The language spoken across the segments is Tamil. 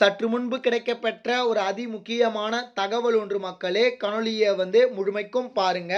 சற்று முன்பு கிடைக்கப்பெற்ற ஒரு அதிமுக்கியமான தகவல் ஒன்று மக்களே கனொலியை வந்து முழுமைக்கும் பாருங்க.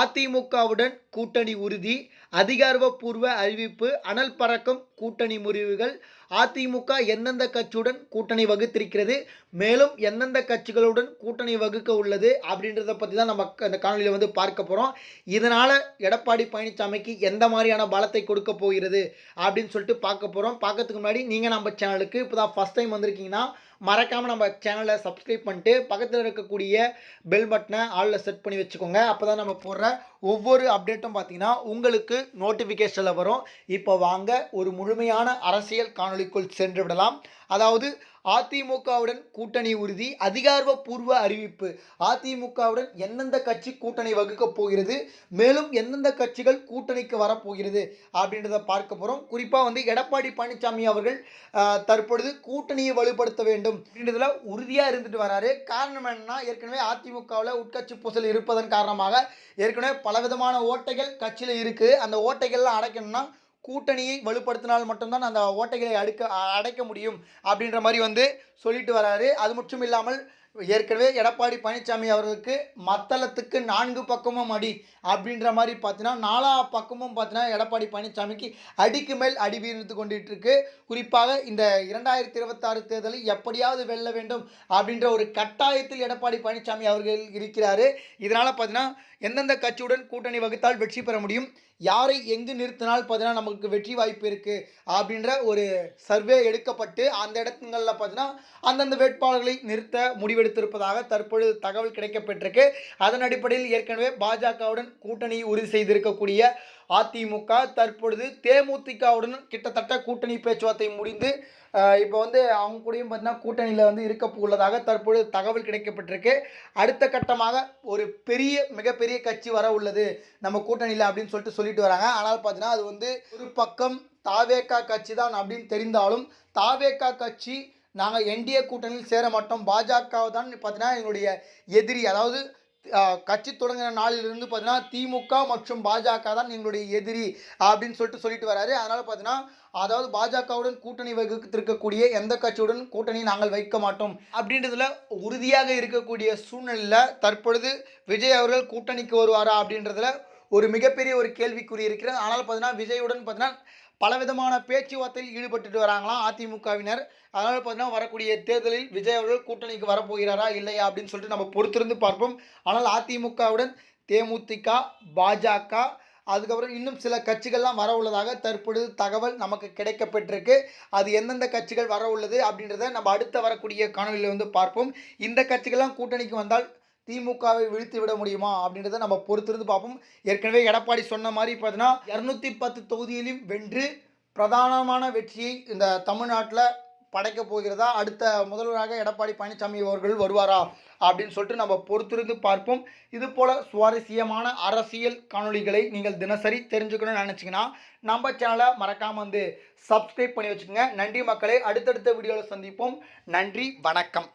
அதிமுகவுடன் கூட்டணி உறுதி அதிகாரப்பூர்வ அறிவிப்பு அனல் பறக்கும் கூட்டணி முறிவுகள் அதிமுக எந்தெந்த கட்சியுடன் கூட்டணி வகுத்திருக்கிறது மேலும் எந்தெந்த கட்சிகளுடன் கூட்டணி வகுக்க உள்ளது அப்படின்றத பற்றி தான் நம்ம இந்த காணொலியில் வந்து பார்க்க போகிறோம் இதனால் எடப்பாடி பழனிசாமிக்கு எந்த மாதிரியான பலத்தை கொடுக்க போகிறது அப்படின்னு சொல்லிட்டு பார்க்க போகிறோம் பார்க்கறதுக்கு முன்னாடி நீங்கள் நம்ம சேனலுக்கு இப்போ தான் ஃபஸ்ட் டைம் வந்திருக்கீங்கன்னா மறக்காமல் நம்ம சேனலை சப்ஸ்கிரைப் பண்ணிட்டு பக்கத்தில் இருக்கக்கூடிய பெல் பட்டனை ஆளில் செட் பண்ணி வச்சுக்கோங்க. அப்போ தான் நம்ம போடுற ஒவ்வொரு அப்டேட்டும் பார்த்தீங்கன்னா உங்களுக்கு நோட்டிஃபிகேஷனில் வரும். இப்போ வாங்க ஒரு முழுமையான அரசியல் காணொளிக்குள் சென்று விடலாம். அதாவது அதிமுகவுடன் கூட்டணி உறுதி அதிகாரப்பூர்வ அறிவிப்பு. அதிமுகவுடன் எந்தெந்த கட்சி கூட்டணி வகுக்கப் போகிறது மேலும் எந்தெந்த கட்சிகள் கூட்டணிக்கு வரப்போகிறது அப்படின்றத பார்க்க போகிறோம் குறிப்பாக வந்து எடப்பாடி பழனிசாமி அவர்கள் தற்பொழுது கூட்டணியை வலுப்படுத்த வேண்டும் அப்படின்றதுல உறுதியாக இருந்துட்டு வராரு. காரணம் என்னன்னா ஏற்கனவே அதிமுகவில் உட்கட்சி பூசல் இருப்பதன் காரணமாக ஏற்கனவே பலவிதமான ஓட்டைகள் கட்சியில் இருக்குது அந்த ஓட்டைகள்லாம் அடைக்கணும்னா கூட்டணியை வலுப்படுத்தினால் மட்டும்தான் அந்த ஓட்டைகளை அடுக்க அடைக்க முடியும் அப்படின்ற மாதிரி வந்து சொல்லிட்டு வராரு. அது மட்டும் இல்லாமல் ஏற்கனவே எடப்பாடி பழனிசாமி அவர்களுக்கு மத்தளத்துக்கு நான்கு பக்கமும் அடி அப்படின்ற மாதிரி பார்த்தீங்கன்னா நாலா பக்கமும் பார்த்தீங்கன்னா எடப்பாடி பழனிசாமிக்கு அடிக்கு மேல் அடி வீழ்ந்து கொண்டுட்டு இருக்கு குறிப்பாக இந்த இரண்டாயிரத்தி இருபத்தாறு தேர்தலில் எப்படியாவது வெல்ல வேண்டும் அப்படின்ற ஒரு கட்டாயத்தில் எடப்பாடி பழனிசாமி அவர்கள் இருக்கிறார். இதனால் பார்த்தீங்கன்னா எந்தெந்த கட்சியுடன் கூட்டணி வகுத்தால் வெற்றி பெற முடியும்? யாரை எங்கு நிறுத்தினால் பார்த்தீங்கன்னா நமக்கு வெற்றி வாய்ப்பு இருக்குது அப்படின்ற ஒரு சர்வே எடுக்கப்பட்டு அந்த இடத்துங்களில் பார்த்தீங்கன்னா அந்தந்த வேட்பாளர்களை நிறுத்த முடிவெடுத்திருப்பதாக தற்பொழுது தகவல் கிடைக்கப்பட்டிருக்கு அதன் அடிப்படையில் ஏற்கனவே பாஜகவுடன் கூட்டணி உறுதி செய்திருக்கக்கூடிய அதிமுக தற்பொழுது தேமுதிகவுடன் கிட்டத்தட்ட கூட்டணி பேச்சுவார்த்தை முடிந்து இப்போ வந்து அவங்க கூடயும் பார்த்தீங்கன்னா கூட்டணியில் வந்து இருக்க உள்ளதாக தற்பொழுது தகவல் கிடைக்கப்பட்டிருக்கு அடுத்த கட்டமாக ஒரு பெரிய மிகப்பெரிய கட்சி வர உள்ளது நம்ம கூட்டணியில் அப்படின்னு சொல்லிட்டு சொல்லிட்டு வராங்க. ஆனால் பார்த்தீங்கன்னா அது வந்து ஒரு பக்கம் தாவேக்கா கட்சி தான் அப்படின்னு தெரிந்தாலும் தாவேக்கா கட்சி நாங்கள் என்டிஏ கூட்டணியில் சேர மாட்டோம் பாஜக தான் பார்த்தீங்கன்னா எங்களுடைய எதிரி. அதாவது கட்சி தொடங்கின நாளிலிருந்து பார்த்தீங்கன்னா திமுக மற்றும் பாஜக தான் எங்களுடைய எதிரி அப்படின்னு சொல்லிட்டு சொல்லிட்டு வராரு. அதனால் பார்த்தீங்கன்னா அதாவது பாஜகவுடன் கூட்டணி வகுத்திருக்கக்கூடிய எந்த கட்சியுடன் கூட்டணி நாங்கள் வைக்க மாட்டோம் அப்படின்றதுல உறுதியாக இருக்கக்கூடிய சூழ்நிலையில் தற்பொழுது விஜய் அவர்கள் கூட்டணிக்கு வருவாரா அப்படின்றதுல ஒரு மிகப்பெரிய ஒரு கேள்விக்குறி இருக்கிறது. ஆனால் பார்த்தீங்கன்னா விஜயுடன் பார்த்தீங்கன்னா பலவிதமான பேச்சுவார்த்தையில் ஈடுபட்டுட்டு வராங்களாம் அதிமுகவினர். அதனால் பார்த்தீங்கன்னா வரக்கூடிய தேர்தலில் விஜய் அவர்கள் கூட்டணிக்கு வரப்போகிறாரா இல்லையா அப்படின்னு சொல்லிட்டு நம்ம பொறுத்திருந்து பார்ப்போம். ஆனால் அதிமுகவுடன் தேமுதிக பாஜக அதுக்கப்புறம் இன்னும் சில கட்சிகள்லாம் வர உள்ளதாக தற்பொழுது தகவல் நமக்கு கிடைக்கப்பட்டிருக்கு. அது எந்தெந்த கட்சிகள் வர உள்ளது அப்படின்றத நம்ம அடுத்த வரக்கூடிய காணொலியில் வந்து பார்ப்போம். இந்த கட்சிகள்லாம் கூட்டணிக்கு வந்தால் திமுகவை வீழ்த்தி விட முடியுமா அப்படின்றத நம்ம பொறுத்திருந்து பார்ப்போம். ஏற்கனவே எடப்பாடி சொன்ன மாதிரி பார்த்தீங்கன்னா இரநூத்தி பத்து தொகுதியிலும் வென்று பிரதானமான வெற்றியை இந்த தமிழ்நாட்டில் படைக்க போகிறதா? அடுத்த முதல்வராக எடப்பாடி பழனிசாமி அவர்கள் வருவாரா? அப்படின்னு சொல்லிட்டு நம்ம பொறுத்திருந்து பார்ப்போம். இது போல் சுவாரஸ்யமான அரசியல் காணொளிகளை நீங்கள் தினசரி தெரிஞ்சுக்கணும்னு நினச்சிங்கன்னா நம்ம சேனலை மறக்காமல் வந்து சப்ஸ்கிரைப் பண்ணி வச்சுக்கோங்க. நன்றி மக்களை. அடுத்தடுத்த வீடியோவில் சந்திப்போம். நன்றி. வணக்கம்.